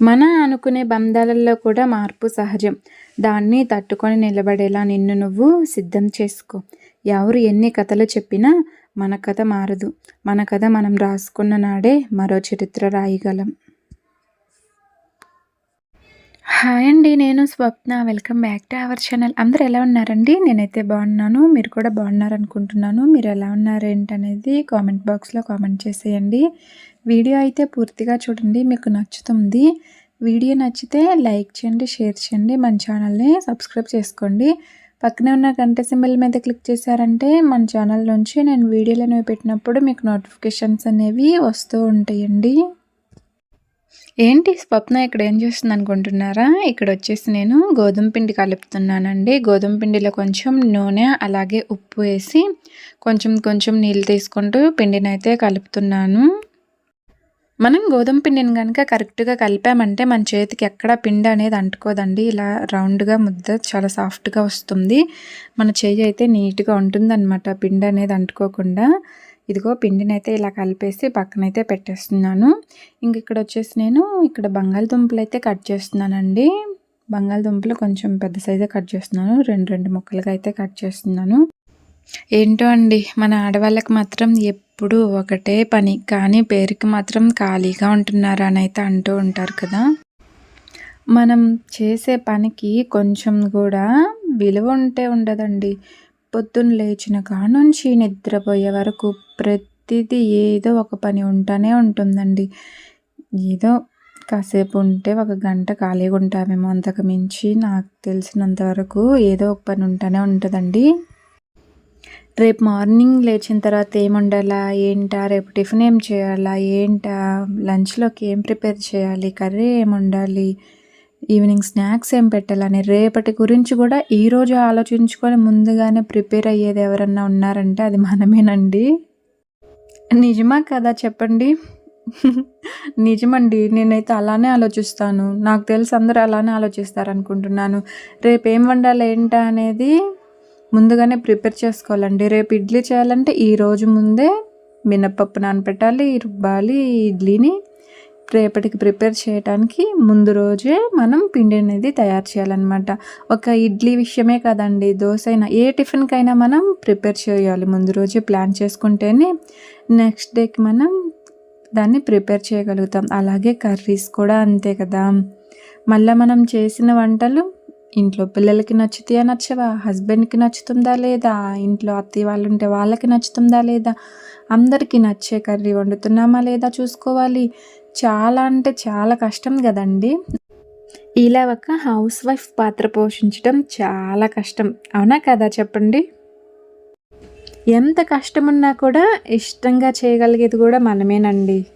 మన అనుకునే బంధాలలో కూడా మార్పు సహజం. దాన్ని తట్టుకొని నిలబడేలా నిన్ను నువ్వు సిద్ధం చేసుకో. ఎవరు ఎన్ని కథలు చెప్పినా మన కథ మారదు. మన కథ మనం రాసుకున్న నాడే మరో చరిత్ర రాయగలం. హాయ్ అండి నేను Swapna. Welcome back to our channel. అందరు ఎలా ఉన్నారండి? నేనైతే బాగున్నాను. మీరు కూడా బాగున్నారనుకుంటున్నాను. మీరు ఎలా ఉన్నారు ఏంటనేది కామెంట్ బాక్స్లో కామెంట్ చేసేయండి. వీడియో అయితే పూర్తిగా చూడండి మీకు నచ్చుతుంది. వీడియో నచ్చితే లైక్ చేయండి షేర్ చేయండి మన ఛానల్ని సబ్స్క్రైబ్ చేసుకోండి. పక్కనే ఉన్న గంట సింబల్ మీద క్లిక్ చేశారంటే మన ఛానల్ నుంచి నేను వీడియోలను పెట్టినప్పుడు మీకు నోటిఫికేషన్స్ అనేవి వస్తూ ఉంటాయండి. ఏంటి స్వప్న ఇక్కడ ఏం చేస్తుంది అనుకుంటున్నారా? ఇక్కడ వచ్చేసి నేను గోధుమ పిండి కలుపుతున్నానండి. గోధుమ పిండిలో కొంచెం నూనె అలాగే ఉప్పు వేసి కొంచెం కొంచెం నీళ్ళు తీసుకుంటూ పిండిని అయితే కలుపుతున్నాను. మనం గోధుమ పిండిని కనుక కరెక్ట్గా కలిపామంటే మన చేతికి ఎక్కడ పిండి అనేది అంటుకోదండి. ఇలా రౌండ్గా ముద్ద చాలా సాఫ్ట్గా వస్తుంది. మన చేయి అయితే నీట్గా ఉంటుందన్నమాట పిండి అనేది అంటుకోకుండా. ఇదిగో పిండినైతే ఇలా కలిపేసి పక్కనైతే పెట్టేస్తున్నాను. ఇంక ఇక్కడ వచ్చేసి నేను ఇక్కడ బంగాళదుంపలు అయితే కట్ చేస్తున్నానండి. బంగాళదుంపలు కొంచెం పెద్ద సైజే కట్ చేస్తున్నాను. రెండు రెండు ముక్కలుగా అయితే కట్ చేస్తున్నాను. ఏంటో అండి మన ఆడవాళ్ళకి మాత్రం ఎప్పుడు ఒకటే పని కానీ పేరుకి మాత్రం ఖాళీగా ఉంటున్నారు అని అయితే అంటూ ఉంటారు కదా. మనం చేసే పనికి కొంచెం కూడా విలువ ఉంటే ఉండదండి. పొద్దున్న లేచిన కానుంచి నిద్రపోయే వరకు ప్రతిదీ ఏదో ఒక పని ఉంటూనే ఉంటుందండి. ఏదో కాసేపు ఉంటే ఒక గంట ఖాళీగా ఉంటామేమో అంతకు మించి నాకు తెలిసినంత వరకు ఏదో ఒక పని ఉంటూనే ఉంటుందండి. రేపు మార్నింగ్ లేచిన తర్వాత ఏముండాలా ఏంటా రేపు టిఫిన్ ఏం చేయాలా ఏంటా లంచ్లోకి ఏం ప్రిపేర్ చేయాలి కర్రీ ఏముండాలి ఈవినింగ్ స్నాక్స్ ఏం పెట్టాలని? రేపటి గురించి కూడా ఈరోజు ఆలోచించుకొని ముందుగానే ప్రిపేర్ అయ్యేది ఎవరన్నా ఉన్నారంటే అది మనమేనండి. నిజమా కదా చెప్పండి? నిజమండి నేనైతే అలానే ఆలోచిస్తాను. నాకు తెలిసి అందరూ అలానే ఆలోచిస్తారు అనుకుంటున్నాను రేపు ఏం వండాలి ఏంటా అనేది ముందుగానే ప్రిపేర్ చేసుకోవాలండి. రేపు ఇడ్లీ చేయాలంటే ఈరోజు ముందే మినప్పప్పు నానపెట్టాలి రుబ్బాలి ఇడ్లీని రేపటికి ప్రిపేర్ చేయడానికి ముందు రోజే మనం పిండి అనేది తయారు చేయాలన్నమాట. ఒక ఇడ్లీ విషయమే కదండి దోశ అయినా ఏ టిఫిన్కైనా మనం ప్రిపేర్ చేయాలి. ముందు రోజే ప్లాన్ చేసుకుంటేనే నెక్స్ట్ డేకి మనం దాన్ని ప్రిపేర్ చేయగలుగుతాం. అలాగే కర్రీస్ కూడా అంతే కదా. మళ్ళీ మనం చేసిన వంటలు ఇంట్లో పిల్లలకి నచ్చుతాయా నచ్చవా? హస్బెండ్కి నచ్చుతుందా లేదా? ఇంట్లో అత్తయ్య వాళ్ళు ఉంటే వాళ్ళకి నచ్చుతుందా లేదా? అందరికీ నచ్చే కర్రీ వండుతున్నామా లేదా చూసుకోవాలి. చాలా అంటే చాలా కష్టం కదండి. ఇలా ఒక హౌస్ వైఫ్ పాత్ర పోషించడం చాలా కష్టం. అవునా కదా చెప్పండి? ఎంత కష్టమున్నా కూడా ఇష్టంగా చేయగలిగేది కూడా మనమేనండి.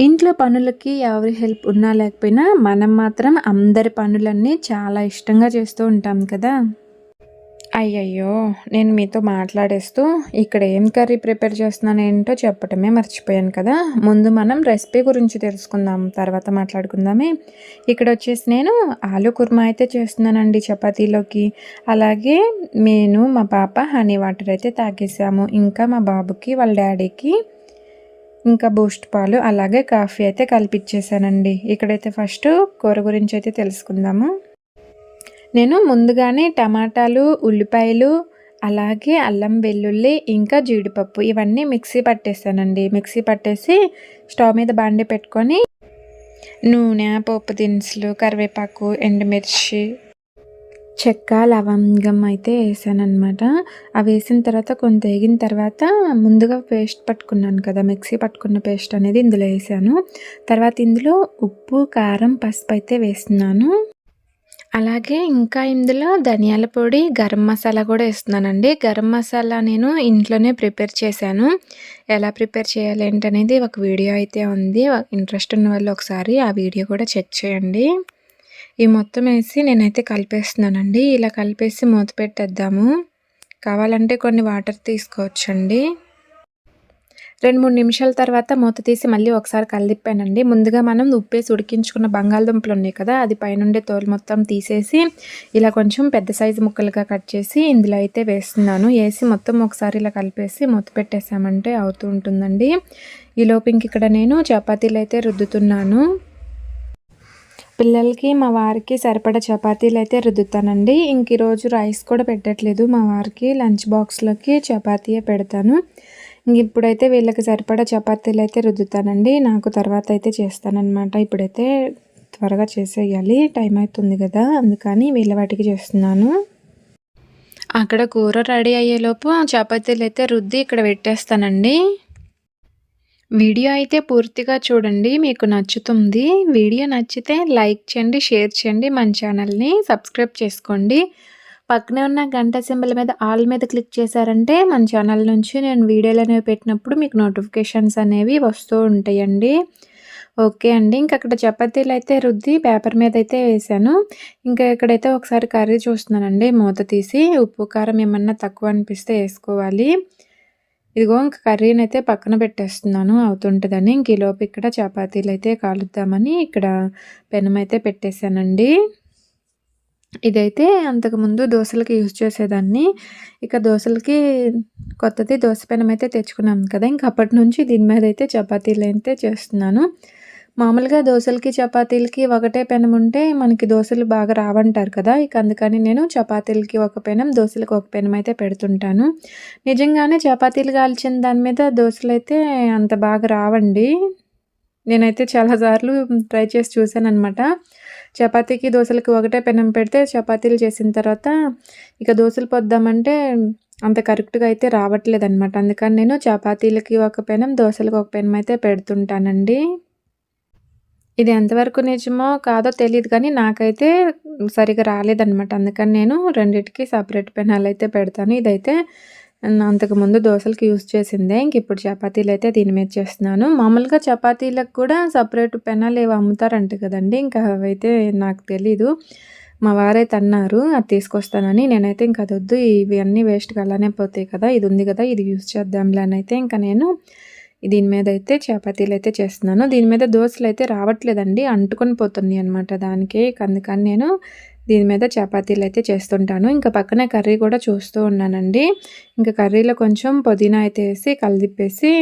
ఇంట్లో పనులకి ఎవరి హెల్ప్ ఉన్నా లేకపోయినా మనం మాత్రం అందరి పనులన్నీ చాలా ఇష్టంగా చేస్తూ ఉంటాం కదా. అయ్యయ్యో నేను మీతో మాట్లాడేస్తూ ఇక్కడ ఏం కర్రీ ప్రిపేర్ చేస్తున్నాను ఏంటో చెప్పటమే మర్చిపోయాను కదా. ముందు మనం రెసిపీ గురించి తెలుసుకుందాం తర్వాత మాట్లాడుకుందామే. ఇక్కడ వచ్చేసి నేను ఆలు కుర్మా అయితే చేస్తున్నానండి చపాతీలోకి. అలాగే నేను మా పాప హనీ వాటర్ అయితే తాగేసాము. ఇంకా మా బాబుకి వాళ్ళ డాడీకి ఇంకా బూస్ట్ పాలు అలాగే కాఫీ అయితే కలిపిచ్చేసానండి. ఇక్కడైతే ఫస్ట్ కూర గురించి అయితే తెలుసుకుందాము. నేను ముందుగానే టమాటాలు ఉల్లిపాయలు అలాగే అల్లం వెల్లుల్లి ఇంకా జీడిపప్పు ఇవన్నీ మిక్సీ పట్టేసానండి మిక్సీ పట్టేసి స్టవ్ మీద బాండి పెట్టుకొని నూనె పోపు దినుసులు కరివేపాకు ఎండుమిర్చి చెక్క లవంగం అయితే వేసాను అవి వేసిన తర్వాత కొంత వేగిన తర్వాత ముందుగా పేస్ట్ పట్టుకున్నాను కదా మిక్సీ పట్టుకున్న పేస్ట్ అనేది ఇందులో వేసాను. తర్వాత ఇందులో ఉప్పు కారం పసుపు అయితే వేస్తున్నాను. అలాగే ఇంకా ఇందులో ధనియాల పొడి గరం మసాలా కూడా వేస్తున్నానండి. గరం మసాలా నేను ఇంట్లోనే ప్రిపేర్ చేశాను. ఎలా ప్రిపేర్ చేయాలి ఏంటనేది ఒక వీడియో అయితే ఉంది. ఇంట్రెస్ట్ ఉన్న వాళ్ళు ఒకసారి ఆ వీడియో కూడా చెక్ చేయండి. ఈ మొత్తం వేసి నేనైతే కలిపేస్తున్నానండి. ఇలా కలిపేసి మూత పెట్టేద్దాము. కావాలంటే కొన్ని వాటర్ తీసుకోవచ్చండి. రెండు మూడు నిమిషాల తర్వాత మూత తీసి మళ్ళీ ఒకసారి కలిపానండి ముందుగా మనం ఉప్పేసి ఉడికించుకున్న బంగాళదుంపలు ఉన్నాయి కదా అది పైనుండే తోలు మొత్తం తీసేసి ఇలా కొంచెం పెద్ద సైజు ముక్కలుగా కట్ చేసి ఇందులో అయితే వేస్తున్నాను. వేసి మొత్తం ఒకసారి ఇలా కలిపేసి మూత పెట్టేసామంటే అవుతూ ఉంటుందండి. ఈ లోపు ఇంక ఇక్కడ నేను చపాతీలు అయితే రుద్దుతున్నాను. పిల్లలకి మా వారికి సరిపడా చపాతీలు అయితే రుద్దుతానండి. ఇంక ఈరోజు రైస్ కూడా పెట్టట్లేదు. మా వారికి లంచ్ బాక్స్లోకి చపాతీయే పెడతాను. ఇప్పుడైతే వీళ్ళకి సరిపడా చపాతీలు అయితే రుద్దుతానండి. నాకు తర్వాత అయితే చేస్తానన్నమాట. ఇప్పుడైతే త్వరగా చేసేయాలి. టైం అవుతుంది కదా. అందుకని వీళ్ళ వాటికి చేస్తున్నాను. అక్కడ కూర రెడీ అయ్యేలోపు చపాతీలు అయితే రుద్ది ఇక్కడ పెట్టేస్తానండి. వీడియో అయితే పూర్తిగా చూడండి. మీకు నచ్చుతుంది. వీడియో నచ్చితే లైక్ చేయండి షేర్ చేయండి. మన ఛానల్ని సబ్స్క్రైబ్ చేసుకోండి. పక్కనే ఉన్న గంట సింబల్ మీద ఆల్ మీద క్లిక్ చేశారంటే మన ఛానల్ నుంచి నేను వీడియోలు అనేవి పెట్టినప్పుడు మీకు నోటిఫికేషన్స్ అనేవి వస్తూ ఉంటాయండి. ఓకే అండి. ఇంక అక్కడ చపాతీలు అయితే రుద్ది పేపర్ మీద అయితే వేసాను. ఇంకా ఇక్కడైతే ఒకసారి కర్రీ చూస్తున్నానండి. మూత తీసి ఉప్పు కారం ఏమన్నా తక్కువ అనిపిస్తే వేసుకోవాలి. ఇదిగో ఇంక కర్రీని అయితే పక్కన పెట్టేస్తున్నాను. అవుతుంటుందని ఇంక ఈలోపు ఇక్కడ చపాతీలు అయితే కాలుద్దామని ఇక్కడ పెనం అయితే పెట్టేశానండి. ఇదైతే అంతకుముందు దోశలకి యూజ్ చేసేదాన్ని. ఇక దోశలకి కొత్తది దోశ పెనం అయితే తెచ్చుకున్నాను కదా ఇంక అప్పటి నుంచి దీని మీద అయితే చపాతీలు అయితే చేస్తున్నాను. మామూలుగా దోశలకి చపాతీలకి ఒకటే పెనం ఉంటే మనకి దోశలు బాగా రావంటారు కదా ఇక అందుకని నేను చపాతీలకి ఒక పెనం దోశలకు ఒక పెనం అయితే పెడుతుంటాను. నిజంగానే చపాతీలు కాల్చిన దాని మీద దోశలు అయితే అంత బాగా రావండి. నేనైతే చాలాసార్లు ట్రై చేసి చూశాను అనమాట చపాతీకి దోశలకి ఒకటే పెనం పెడితే చపాతీలు చేసిన తర్వాత ఇక దోశలు పొద్దామంటే అంత కరెక్ట్గా అయితే రావట్లేదు అనమాట అందుకని నేను చపాతీలకి ఒక పెనం దోశలకు ఒక పెనం అయితే పెడుతుంటానండి. ఇది ఎంతవరకు నిజమో కాదో తెలియదు కానీ నాకైతే సరిగ్గా రాలేదనమాట అందుకని నేను రెండింటికి సపరేట్ పెనాలు అయితే పెడతాను. ఇదైతే అంతకుముందు దోశలకు యూస్ చేసిందే. ఇంక ఇప్పుడు చపాతీలు అయితే దీని మీద చేస్తున్నాను. మామూలుగా చపాతీలకు కూడా సపరేట్ పెనాలు ఏవి అమ్ముతారంట కదండి. ఇంకా అవైతే నాకు తెలీదు. మా వారైతే అన్నారు అది తీసుకొస్తానని. నేనైతే ఇంకా అది వద్దు. ఇవి అన్నీ వేస్ట్గా అలానే పోతాయి కదా. ఇది ఉంది కదా. ఇది యూస్ చేద్దాంలే అని అయితే ఇంకా నేను దీని మీద అయితే చపాతీలు అయితే చేస్తున్నాను. దీని మీద దోశలు అయితే రావట్లేదండి. అంటుకొని పోతున్నాయి అనమాట దానికి. అందుకని నేను దీని మీద చపాతీలు అయితే చేస్తుంటాను. ఇంకా పక్కనే కర్రీ కూడా చూస్తూ ఉన్నానండి. ఇంకా కర్రీలో కొంచెం పుదీనా అయితే వేసి కలిదిప్పేసి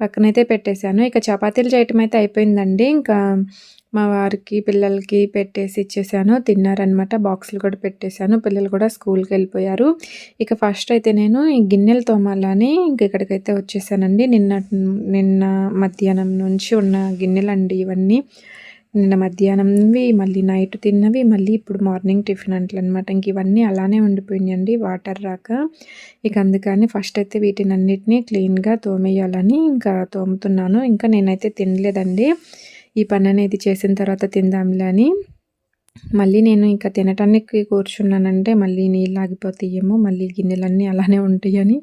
పక్కనైతే పెట్టేశాను. ఇక చపాతీలు చేయటం అయితే అయిపోయిందండి. ఇంకా మా వారికి పిల్లలకి పెట్టేసి ఇచ్చేసాను తిన్నారనమాట బాక్సులు కూడా పెట్టేశాను. పిల్లలు కూడా స్కూల్కి వెళ్ళిపోయారు. ఇక ఫస్ట్ అయితే నేను ఈ గిన్నెలు తోమాలని ఇంక ఇక్కడికైతే వచ్చేసానండి. నిన్న నిన్న మధ్యాహ్నం నుంచి ఉన్న గిన్నెలండి ఇవన్నీ. నిన్న మధ్యాహ్నంవి మళ్ళీ నైట్ తిన్నవి మళ్ళీ ఇప్పుడు మార్నింగ్ టిఫిన్ అంటలు అనమాట ఇంక ఇవన్నీ అలానే ఉండిపోయినాయండి వాటర్ రాక. ఇక అందుకని ఫస్ట్ అయితే వీటిని అన్నిటినీ క్లీన్గా తోమేయాలని ఇంకా తోముతున్నాను. ఇంకా నేనైతే తినలేదండి. ఈ పని అనేది చేసిన తర్వాత తిందాంలే అని. మళ్ళీ నేను ఇంకా తినటానికి కూర్చున్నానంటే మళ్ళీ నీళ్ళు ఆగిపోతాయేమో మళ్ళీ గిన్నెలన్నీ అలానే ఉంటాయని.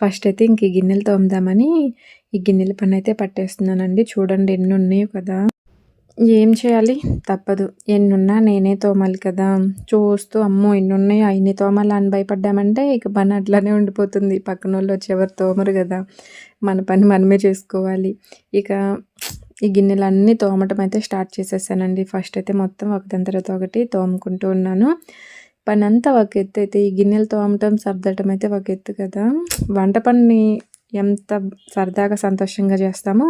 ఫస్ట్ అయితే ఇంక ఈ గిన్నెలు తోముదామని ఈ గిన్నెల పని అయితే పట్టేస్తున్నానండి. చూడండి ఎన్ని ఉన్నాయో కదా. ఏం చేయాలి? తప్పదు. ఎన్నున్నా నేనే తోమాలి కదా. చూస్తూ అమ్మో ఎన్ని ఉన్నాయో అన్ని తోమాలి అని భయపడ్డామంటే ఇక పని అట్లానే ఉండిపోతుంది. పక్కన వాళ్ళు వచ్చి ఎవరు తోమరు కదా. మన పని మనమే చేసుకోవాలి. ఇక ఈ గిన్నెలన్నీ తోమటం అయితే స్టార్ట్ చేసేసానండి. ఫస్ట్ అయితే మొత్తం ఒకదాని తర్వాత ఒకటి తోముకుంటూ ఉన్నాను. పని అంతా ఒక ఎత్తు అయితే ఈ గిన్నెలు తోమటం సర్దటం అయితే ఒక ఎత్తు కదా. వంట పని ఎంత సరదాగా సంతోషంగా చేస్తామో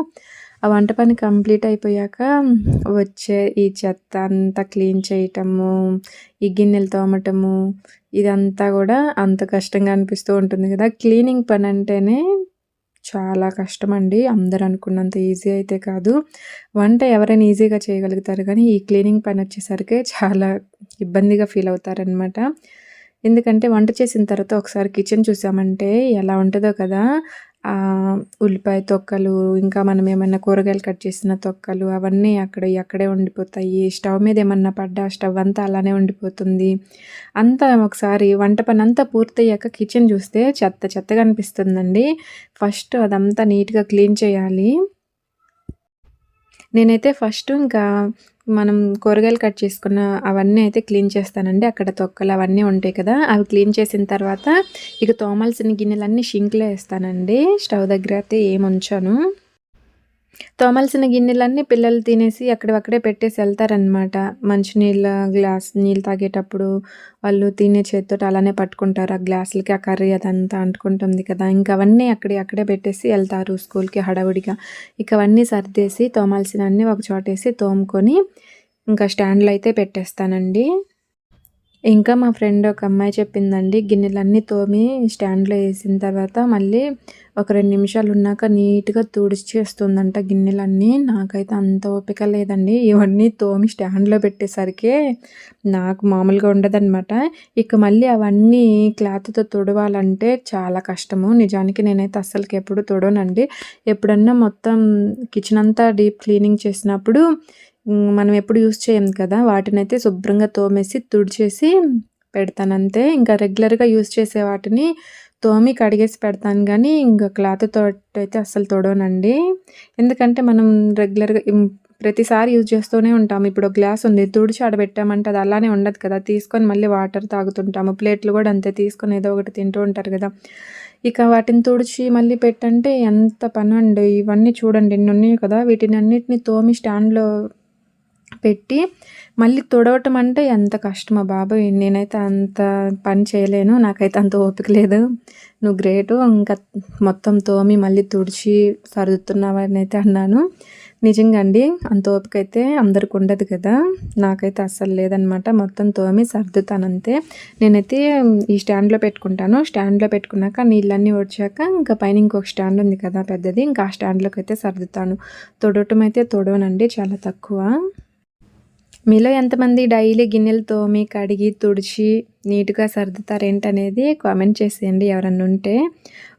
ఆ వంట పని కంప్లీట్ అయిపోయాక వచ్చే ఈ చెత్త అంతా క్లీన్ చేయటము ఈ గిన్నెలు తోమటము ఇదంతా కూడా అంత కష్టంగా అనిపిస్తూ ఉంటుంది కదా. క్లీనింగ్ పని అంటేనే చాలా కష్టం అండి అందరు అనుకున్నంత ఈజీ అయితే కాదు. వంట ఎవరైనా ఈజీగా చేయగలుగుతారు కానీ ఈ క్లీనింగ్ పని వచ్చేసరికి చాలా ఇబ్బందిగా ఫీల్ అవుతారనమాట ఎందుకంటే వంట చేసిన తర్వాత ఒకసారి కిచెన్ చూసామంటే ఎలా ఉంటుందో కదా ఉల్లిపాయ తొక్కలు ఇంకా మనం ఏమన్నా కూరగాయలు కట్ చేసిన తొక్కలు అవన్నీ అక్కడ అక్కడే ఉండిపోతాయి. స్టవ్ మీద ఏమన్నా పడ్డా స్టవ్ అంతా అలానే ఉండిపోతుంది. అంతా ఒకసారి వంట పని అంతా పూర్తయ్యాక కిచెన్ చూస్తే చెత్త చెత్తగా అనిపిస్తుందండి. ఫస్ట్ అదంతా నీట్గా క్లీన్ చేయాలి. నేనైతే ఫస్ట్ ఇంకా మనం కూరగాయలు కట్ చేసుకున్న అవన్నీ అయితే క్లీన్ చేస్తానండి. అక్కడ తొక్కలు అవన్నీ ఉంటాయి కదా అవి క్లీన్ చేసిన తర్వాత ఇక తోమాల్సిన గిన్నెలన్నీ షింక్లో వేస్తానండి. స్టవ్ దగ్గర అయితే ఏమి ఉంచాను. తోమాల్సిన గిన్నెలన్నీ పిల్లలు తినేసి అక్కడక్కడే పెట్టేసి వెళ్తారనమాట మంచినీళ్ళ గ్లాస్ నీళ్ళు తాగేటప్పుడు వాళ్ళు తినే చేతితో అలానే పట్టుకుంటారు. ఆ గ్లాసులకి ఆ కర్రీ అదంతా అంటుకుంటుంది కదా. ఇంకా అవన్నీ అక్కడే అక్కడే పెట్టేసి వెళ్తారు స్కూల్కి హడావుడిగా. ఇక అవన్నీ సర్దేసి తోమాల్సిన అన్నీ ఒక చోటేసి తోముకొని ఇంకా స్టాండ్లో అయితే పెట్టేస్తానండి. ఇంకా మా ఫ్రెండ్ ఒక అమ్మాయి చెప్పిందండి గిన్నెలన్నీ తోమి స్టాండ్లో వేసిన తర్వాత మళ్ళీ ఒక రెండు నిమిషాలు ఉన్నాక నీట్గా తుడిచేస్తుందంట గిన్నెలన్నీ. నాకైతే అంత ఓపిక లేదండి. ఇవన్నీ తోమి స్టాండ్లో పెట్టేసరికి నాకు మామూలుగా ఉండదన్నమాట. ఇక మళ్ళీ అవన్నీ క్లాత్తో తుడవాలంటే చాలా కష్టము. నిజానికి నేనైతే అస్సలకి ఎప్పుడు తుడవనండి. ఎప్పుడన్నా మొత్తం కిచెన్ అంతా డీప్ క్లీనింగ్ చేసినప్పుడు మనం ఎప్పుడు యూస్ చేయం కదా వాటినైతే శుభ్రంగా తోమేసి తుడిచేసి పెడతానంతే. ఇంకా రెగ్యులర్గా యూస్ చేసే వాటిని తోమి కడిగేసి పెడతాను కానీ ఇంకా క్లాత్ తోట అయితే అస్సలు తొడవనండి. ఎందుకంటే మనం రెగ్యులర్గా ప్రతిసారి యూజ్ చేస్తూనే ఉంటాము. ఇప్పుడు ఒక గ్లాస్ ఉంది తుడిచి ఆడబెట్టామంటే అది అలానే ఉండదు కదా తీసుకొని మళ్ళీ వాటర్ తాగుతుంటాము. ప్లేట్లు కూడా అంతే తీసుకొని ఏదో ఒకటి తింటూ ఉంటారు కదా. ఇక వాటిని తుడిచి మళ్ళీ పెట్టంటే ఎంత పని అండి ఇవన్నీ చూడండి ఎన్ని ఉన్నాయి కదా వీటిని అన్నిటిని తోమి స్టాండ్లో పెట్టి మళ్ళీ తుడవటం అంటే ఎంత కష్టమా బాబోయ్. నేనైతే అంత పని చేయలేను. నాకైతే అంత ఓపిక లేదు. నువ్వు గ్రేటు. ఇంకా మొత్తం తోమి మళ్ళీ తుడిచి సర్దుతున్నావని అయితే అన్నాను. నిజంగా అండి అంత ఓపిక అయితే అందరికి ఉండదు కదా. నాకైతే అస్సలు లేదనమాట మొత్తం తోమి సర్దుతానంతే. నేనైతే ఈ స్టాండ్లో పెట్టుకుంటాను. స్టాండ్లో పెట్టుకున్నాక నీళ్ళన్నీ వచ్చాక ఇంకా పైన ఇంకొక స్టాండ్ ఉంది కదా పెద్దది. ఇంకా ఆ స్టాండ్లోకి అయితే సర్దుతాను. తొడవటం అయితే తొడవనండి చాలా తక్కువ. మీలో ఎంతమంది డైలీ గిన్నెలు తోమి కడిగి తుడిచి నీట్గా సర్దుతారేంటనేది కామెంట్ చేసేయండి ఎవరన్నా ఉంటే.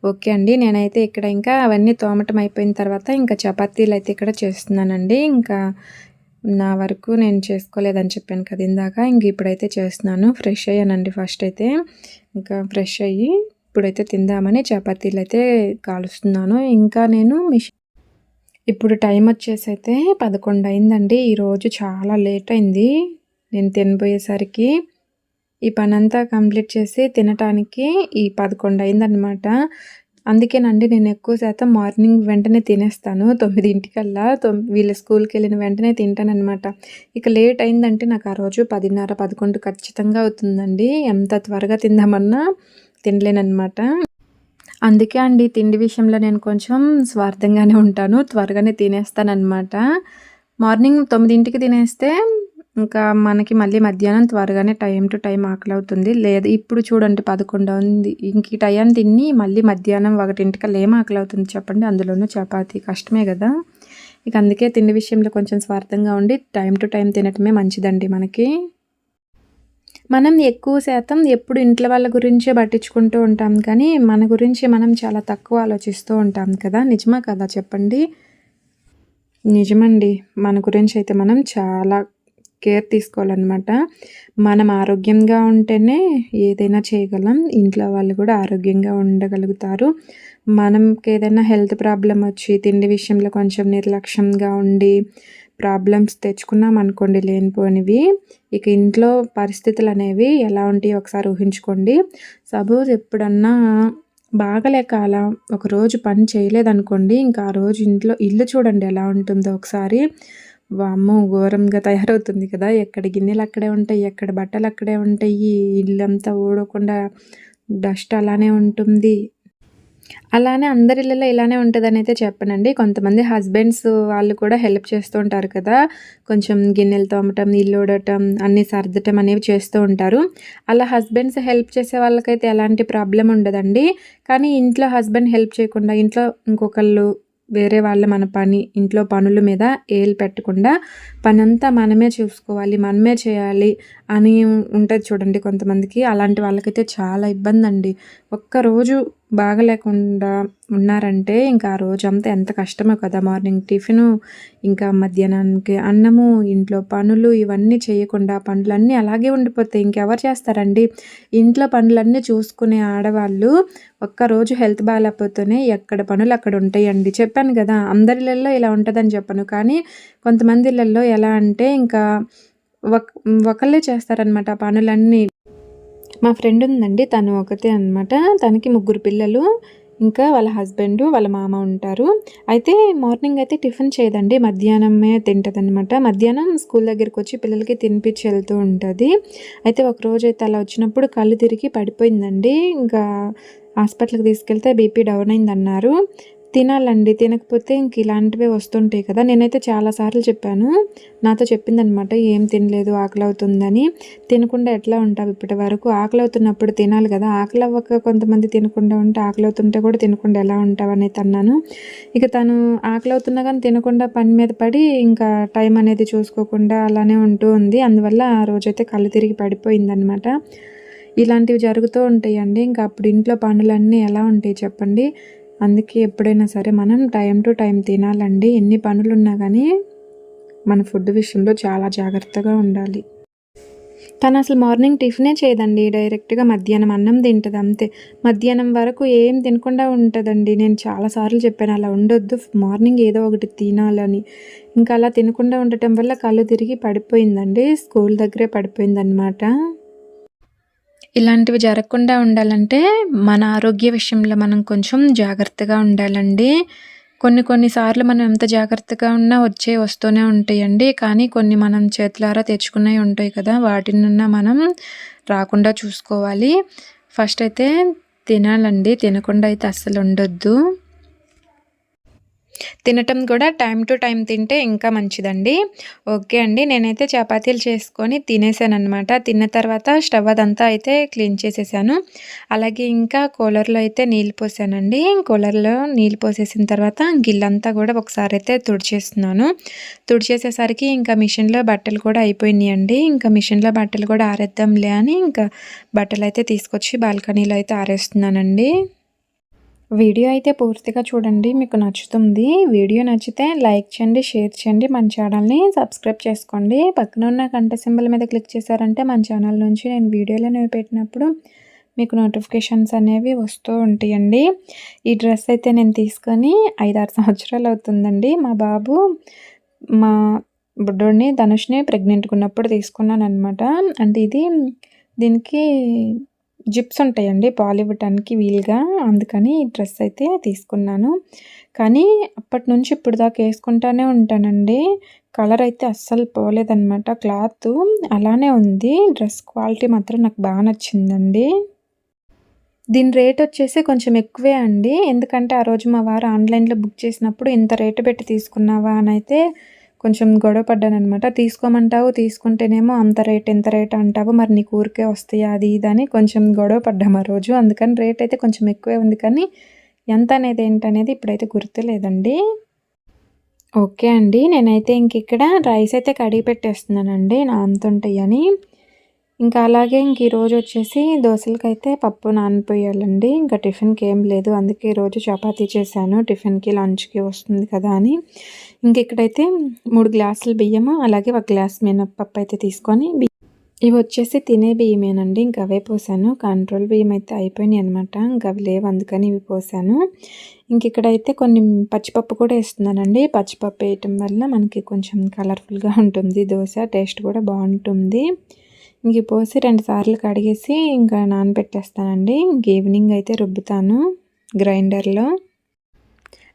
ఓకే అండి నేనైతే ఇక్కడ ఇంకా అవన్నీ తోమటం అయిపోయిన తర్వాత ఇంకా చపాతీలు అయితే ఇక్కడ చేస్తున్నానండి. ఇంకా నా వరకు నేను చేసుకోలేదని చెప్పాను కదా ఇందాక ఇంక ఇప్పుడైతే చేస్తున్నాను. ఫ్రెష్ అయ్యానండి ఫస్ట్ అయితే. ఇంకా ఫ్రెష్ అయ్యి ఇప్పుడైతే తిందామని చపాతీలు అయితే కాలుస్తున్నాను. ఇంకా నేను మిషన్ ఇప్పుడు టైం వచ్చేసి అయితే పదకొండు అయిందండి. ఈరోజు చాలా లేట్ అయింది. నేను తినబోయేసరికి ఈ పని అంతా కంప్లీట్ చేసి తినటానికి ఈ పదకొండు అయిందనమాట అందుకేనండి నేను ఎక్కువ శాతం మార్నింగ్ వెంటనే తినేస్తాను. తొమ్మిదింటికల్లా తొమ్ వీళ్ళ స్కూల్కి వెళ్ళిన వెంటనే తింటానమాట ఇక లేట్ అయిందంటే నాకు ఆ రోజు పదిన్నర పదకొండు ఖచ్చితంగా అవుతుందండి. ఎంత త్వరగా తిందామన్నా తినలేనమాట అందుకే అండి తిండి విషయంలో నేను కొంచెం స్వార్థంగానే ఉంటాను త్వరగానే తినేస్తానమాట మార్నింగ్ తొమ్మిదింటికి తినేస్తే ఇంకా మనకి మళ్ళీ మధ్యాహ్నం త్వరగానే టైం టు టైం ఆకలి అవుతుంది లేదు ఇప్పుడు చూడండి పదకొండు ఉంది. ఇంక టైం తిని మళ్ళీ మధ్యాహ్నం ఒకటింటికల్ ఏం ఆకలి అవుతుంది చెప్పండి. అందులోనూ చపాతీ కష్టమే కదా. ఇక అందుకే తిండి విషయంలో కొంచెం స్వార్థంగా ఉండి టైం టు టైం తినటమే మంచిదండి మనకి. మనం ఎక్కువ శాతం ఎప్పుడు ఇంట్లో వాళ్ళ గురించే పట్టించుకుంటూ ఉంటాం. కానీ మన గురించి మనం చాలా తక్కువ ఆలోచిస్తూ ఉంటాం కదా. నిజమా కదా చెప్పండి? నిజమండి. మన గురించి అయితే మనం చాలా కేర్ తీసుకోవాలన్నమాట. మనం ఆరోగ్యంగా ఉంటేనే ఏదైనా చేయగలం. ఇంట్లో వాళ్ళు కూడా ఆరోగ్యంగా ఉండగలుగుతారు. మనకి ఏదైనా హెల్త్ ప్రాబ్లం వచ్చి తిండి విషయంలో కొంచెం నిర్లక్ష్యంగా ఉండి ప్రాబ్లమ్స్ తెచ్చుకున్నాం అనుకోండి లేనిపోనివి. ఇక ఇంట్లో పరిస్థితులు అనేవి ఎలా ఉంటాయి ఒకసారి ఊహించుకోండి. సపోజ్ ఎప్పుడన్నా బాగలేక అలా ఒకరోజు పని చేయలేదనుకోండి ఇంకా ఆ రోజు ఇంట్లో ఇల్లు చూడండి ఎలా ఉంటుందో ఒకసారి. వామ్మో ఘోరంగా తయారవుతుంది కదా. ఎక్కడ గిన్నెలు అక్కడే ఉంటాయి ఎక్కడ బట్టలు అక్కడే ఉంటాయి ఇల్లంతా ఊడకుండా డస్ట్ అలానే ఉంటుంది. అలానే అందరి ఇళ్ళలో ఇలానే ఉంటుందని అయితే చెప్పనండి. కొంతమంది హస్బెండ్స్ వాళ్ళు కూడా హెల్ప్ చేస్తూ ఉంటారు కదా. కొంచెం గిన్నెలు తోమటం ఇల్లు ఊడటం అన్నీ సర్దటం అనేవి చేస్తూ ఉంటారు. అలా హస్బెండ్స్ హెల్ప్ చేసే వాళ్ళకైతే ఎలాంటి ప్రాబ్లం ఉండదండి. కానీ ఇంట్లో హస్బెండ్ హెల్ప్ చేయకుండా ఇంట్లో ఇంకొకళ్ళు వేరే వాళ్ళ మన పని ఇంట్లో పనుల మీద ఏలు పెట్టకుండా పనంతా మనమే చూసుకోవాలి మనమే చేయాలి అని ఉంటుంది చూడండి కొంతమందికి. అలాంటి వాళ్ళకైతే చాలా ఇబ్బంది అండి ఒక్కరోజు బాగలేకుండా ఉన్నారంటే ఇంకా ఆ రోజంతా ఎంత కష్టమో కదా మార్నింగ్ టిఫిను ఇంకా మధ్యాహ్నానికి అన్నము ఇంట్లో పనులు ఇవన్నీ చేయకుండా పనులన్నీ అలాగే ఉండిపోతాయి ఇంకెవరు చేస్తారండి? ఇంట్లో పనులన్నీ చూసుకునే ఆడవాళ్ళు ఒక్కరోజు హెల్త్ బాగాలేకపోతేనే ఎక్కడ పనులు అక్కడ ఉంటాయండి. చెప్పాను కదా అందరిలలో ఇలా ఉంటుందని చెప్పను. కానీ కొంతమంది ఇళ్ళల్లో ఎలా అంటే ఇంకా ఒక ఒకళ్ళే చేస్తారనమాట పనులన్నీ. మా ఫ్రెండ్ ఉందండి తను ఒకతే అనమాట తనకి ముగ్గురు పిల్లలు ఇంకా వాళ్ళ హస్బెండ్ వాళ్ళ మామ ఉంటారు. అయితే మార్నింగ్ అయితే టిఫిన్ చేయదండి మధ్యాహ్నమే తింటుంది అనమాట మధ్యాహ్నం స్కూల్ దగ్గరికి వచ్చి పిల్లలకి తినిపించి వెళ్తూ ఉంటుంది. అయితే ఒకరోజు అయితే అలా వచ్చినప్పుడు కళ్ళు తిరిగి పడిపోయిందండి. ఇంకా హాస్పిటల్కి తీసుకెళ్తే బీపీ డౌన్ అయిందన్నారు. తినాలండి. తినకపోతే ఇంక ఇలాంటివే వస్తుంటాయి కదా. నేనైతే చాలాసార్లు చెప్పాను. నాతో చెప్పిందనమాట ఏం తినలేదు ఆకలి అవుతుందని తినకుండా ఎట్లా ఉంటావు ఇప్పటి వరకు? ఆకలి అవుతున్నప్పుడు తినాలి కదా. ఆకలి అవ్వక కొంతమంది తినకుండా ఉంటే ఆకలి అవుతుంటే కూడా తినకుండా ఎలా ఉంటావు అనేది అన్నాను. ఇక తను ఆకలి అవుతున్నా కానీ తినకుండా పని మీద పడి ఇంకా టైం అనేది చూసుకోకుండా అలానే ఉంటూ ఉంది. అందువల్ల ఆ రోజైతే కళ్ళు తిరిగి పడిపోయిందనమాట ఇలాంటివి జరుగుతూ ఉంటాయండి. ఇంకా అప్పుడు ఇంట్లో పనులన్నీ ఎలా ఉంటాయి చెప్పండి? అందుకే ఎప్పుడైనా సరే మనం టైం టు టైం తినాలండి. ఎన్ని పనులున్నా కానీ మన ఫుడ్ విషయంలో చాలా జాగ్రత్తగా ఉండాలి. తను అసలు మార్నింగ్ టిఫినే చేయదండి. డైరెక్ట్గా మధ్యాహ్నం అన్నం తింటుంది అంతే. మధ్యాహ్నం వరకు ఏం తినకుండా ఉంటుందండి. నేను చాలాసార్లు చెప్పాను అలా ఉండొద్దు. మార్నింగ్ ఏదో ఒకటి తినాలని. ఇంకా అలా తినకుండా ఉండటం వల్ల కళ్ళు తిరిగి పడిపోయిందండి. స్కూల్ దగ్గరే పడిపోయిందనమాట ఇలాంటివి జరగకుండా ఉండాలంటే మన ఆరోగ్య విషయంలో మనం కొంచెం జాగ్రత్తగా ఉండాలండి. కొన్ని కొన్నిసార్లు మనం ఎంత జాగ్రత్తగా ఉన్నా వచ్చే వస్తూనే ఉంటాయండి. కానీ కొన్ని మనం చేతులారా తెచ్చుకునే ఉంటాయి కదా వాటినున్న మనం రాకుండా చూసుకోవాలి. ఫస్ట్ అయితే తినాలండి. తినకుండా అయితే అస్సలు ఉండొద్దు. తినటం కూడా టైం టు టైం తింటే ఇంకా మంచిదండి. ఓకే అండి నేనైతే చపాతీలు చేసుకొని తినేసాను అనమాట తిన్న తర్వాత స్టవ్ అదంతా అయితే క్లీన్ చేసేసాను. అలాగే ఇంకా కూలర్లో అయితే నీళ్ళు పోసానండి. కూలర్లో నీళ్ళు పోసేసిన తర్వాత గిల్లంతా కూడా ఒకసారి అయితే తుడిచేస్తున్నాను. తుడిచేసేసరికి ఇంకా మిషన్లో బట్టలు కూడా అయిపోయినాయండి ఇంకా మిషన్లో బట్టలు కూడా ఆరేద్దాంలే అని ఇంకా బట్టలు అయితే తీసుకొచ్చి బాల్కనీలో అయితే ఆరేస్తున్నానండి. వీడియో అయితే పూర్తిగా చూడండి మీకు నచ్చుతుంది. వీడియో నచ్చితే లైక్ చేయండి షేర్ చేయండి మన ఛానల్ని సబ్స్క్రైబ్ చేసుకోండి. పక్కన ఉన్న గంట సింబల్ మీద క్లిక్ చేశారంటే మన ఛానల్ నుంచి నేను వీడియోలు అనేవి పెట్టినప్పుడు మీకు నోటిఫికేషన్స్ అనేవి వస్తూ ఉంటాయండి. ఈ డ్రెస్ అయితే నేను తీసుకొని ఐదారు సంవత్సరాలు అవుతుందండి. మా బాబు మా బుడ్డోడిని ధనుష్ని ప్రెగ్నెంట్గా ఉన్నప్పుడు తీసుకున్నాను అనమాట అంటే ఇది దీనికి జిప్స్ ఉంటాయండి పాలు ఇవ్వటానికి వీలుగా. అందుకని ఈ డ్రెస్ అయితే తీసుకున్నాను. కానీ అప్పటి నుంచి ఇప్పుడు దాకా వేసుకుంటానే ఉంటానండి. కలర్ అయితే అస్సలు పోలేదన్నమాట. క్లాత్ అలానే ఉంది. డ్రెస్ క్వాలిటీ మాత్రం నాకు బాగా నచ్చిందండి. దీని రేట్ వచ్చేసి కొంచెం ఎక్కువే అండి. ఎందుకంటే ఆ రోజు మా వారు ఆన్లైన్లో బుక్ చేసినప్పుడు ఇంత రేటు పెట్టి తీసుకున్నావా అని అయితే కొంచెం గొడవ తీసుకోమంటావు తీసుకుంటేనేమో అంత రేట్ ఎంత రేట్ అంటావు మరి నీకు ఊరికే వస్తాయి అది ఇది అని కొంచెం గొడవ పడ్డాము ఆ రోజు. అందుకని రేట్ అయితే కొంచెం ఎక్కువే ఉంది కానీ ఎంత అనేది ఏంటనేది ఇప్పుడైతే గుర్తులేదండి. ఓకే అండి నేనైతే ఇంక ఇక్కడ రైస్ అయితే కడిగి పెట్టేస్తున్నానండి నా అంతుంటాయని. ఇంకా అలాగే ఇంక ఈరోజు వచ్చేసి దోశలకైతే పప్పు నానిపోయాలండి ఇంకా టిఫిన్కి ఏం లేదు అందుకే ఈరోజు చపాతీ చేశాను టిఫిన్కి లంచ్కి వస్తుంది కదా అని. ఇంకెక్కడైతే మూడు గ్లాసులు బియ్యము అలాగే ఒక గ్లాస్ మినప్పప్పు అయితే తీసుకొని ఇవి వచ్చేసి తినే బియ్యమేనండి. ఇంకా అవే పోసాను. కంట్రోల్ బియ్యం అయితే అయిపోయినాయి అనమాట ఇంకా అవి లేవు అందుకని ఇవి పోసాను. ఇంక ఇక్కడైతే కొన్ని పచ్చిపప్పు కూడా వేస్తున్నానండి. పచ్చిపప్పు వేయటం వల్ల మనకి కొంచెం కలర్ఫుల్గా ఉంటుంది. దోశ టేస్ట్ కూడా బాగుంటుంది. ఇంక పోసి రెండు సార్లు కడిగేసి ఇంకా నానబెట్టేస్తానండి. ఇంక ఈవినింగ్ అయితే రుబ్బుతాను గ్రైండర్లో.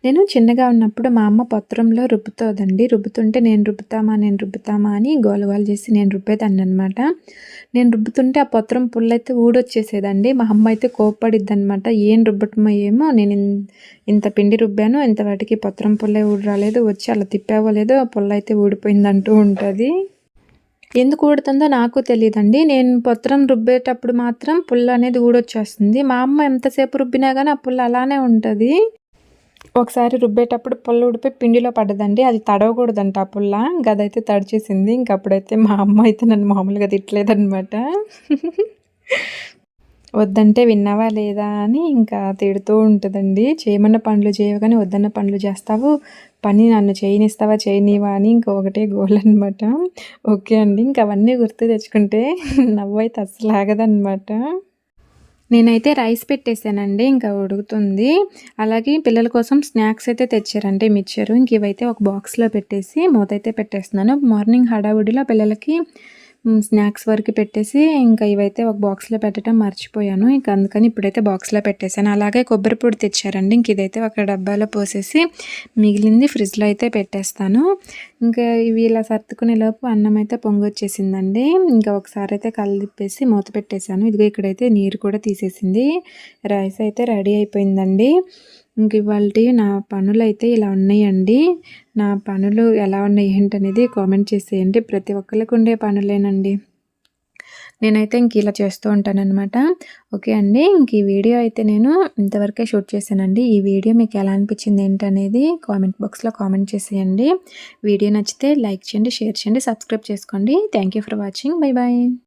నేను చిన్నగా ఉన్నప్పుడు మా అమ్మ పత్రంలో రుబ్బుతోందండి. రుబ్బుతుంటే నేను రుబ్బుతామా నేను రుబ్బుతామా అని గోలగోలు చేసి నేను రుబ్బేదాన్ని అనమాట నేను రుబ్బుతుంటే ఆ పత్రం పుల్లైతే ఊడొచ్చేసేదండి. మా అమ్మ అయితే కోప్పడిద్ది అనమాట ఏం రుబ్బటమో ఏమో నేను ఇంత పిండి రుబ్బాను ఇంత వాటికి పత్రం పుల్లే ఊడి రాలేదు వచ్చి అలా తిప్పావో లేదో పుల్ల అయితే ఊడిపోయిందంటూ ఉంటుంది. ఎందుకు ఊడుతుందో నాకు తెలియదండి నేను పత్రం రుబ్బేటప్పుడు మాత్రం పుల్ల అనేది ఊడొచ్చేస్తుంది. మా అమ్మ ఎంతసేపు రుబ్బినా కానీ ఆ పుల్ల అలానే ఉంటుంది. ఒకసారి రుబ్బేటప్పుడు పుల్ల ఉడిపోయి పిండిలో పడ్డదండి అది తడవకూడదంట ఆ పుల్ల. గదైతే తడిచేసింది. ఇంకప్పుడైతే మా అమ్మ అయితే నన్ను మామూలుగా తిట్టలేదన్నమాట. వద్దంటే విన్నావా లేదా అని ఇంకా తిడుతూ ఉంటుందండి. చేయమన్న పనులు చేయవు కానీ వద్దన్న పనులు చేస్తావు. పని నన్ను చేయనిస్తావా చేయనివా అని ఇంకొకటే గోల్ అనమాట ఓకే అండి. ఇంక అవన్నీ గుర్తు తెచ్చుకుంటే నవ్వైతే అస్సలు ఆగదనమాట నేనైతే రైస్ పెట్టేశానండి ఇంకా ఉడుకుతుంది. అలాగే పిల్లల కోసం స్నాక్స్ అయితే తెచ్చారంటే మిచ్చారు ఇంక ఇవైతే ఒక బాక్స్లో పెట్టేసి మూత అయితే పెట్టేస్తున్నాను. మార్నింగ్ హడావుడిలో పిల్లలకి స్నాక్స్ వరకు పెట్టేసి ఇంకా ఇవైతే ఒక బాక్స్లో పెట్టడం మర్చిపోయాను. ఇంకా అందుకని ఇప్పుడైతే బాక్స్లో పెట్టేశాను. అలాగే కొబ్బరి పొడి తెచ్చారండి. ఇంక ఇదైతే ఒక డబ్బాలో పోసేసి మిగిలింది ఫ్రిడ్జ్లో అయితే పెట్టేస్తాను. ఇంకా ఇవి ఇలా సర్దుకునేలోపు అన్నం అయితే పొంగొచ్చేసిందండి. ఇంకా ఒకసారి అయితే కళ్ళు తిప్పేసి మూత పెట్టేశాను. ఇదిగో ఇక్కడైతే నీరు కూడా తీసేసింది. రైస్ అయితే రెడీ అయిపోయిందండి. ఇంక ఇవాళ నా పనులు అయితే ఇలా ఉన్నాయండి. నా పనులు ఎలా ఉన్నాయి ఏంటనేది కామెంట్ చేసేయండి. ప్రతి ఒక్కరికి ఉండే పనులేనండి. నేనైతే ఇంక ఇలా చేస్తూ ఉంటానన్నమాట. ఓకే అండి ఇంక ఈ వీడియో అయితే నేను ఇంతవరకే షూట్ చేశానండి. ఈ వీడియో మీకు ఎలా అనిపించింది ఏంటనేది కామెంట్ బాక్స్లో కామెంట్ చేసేయండి. వీడియో నచ్చితే లైక్ చేయండి షేర్ చేయండి సబ్స్క్రైబ్ చేసుకోండి. Thank for watching. Bye bye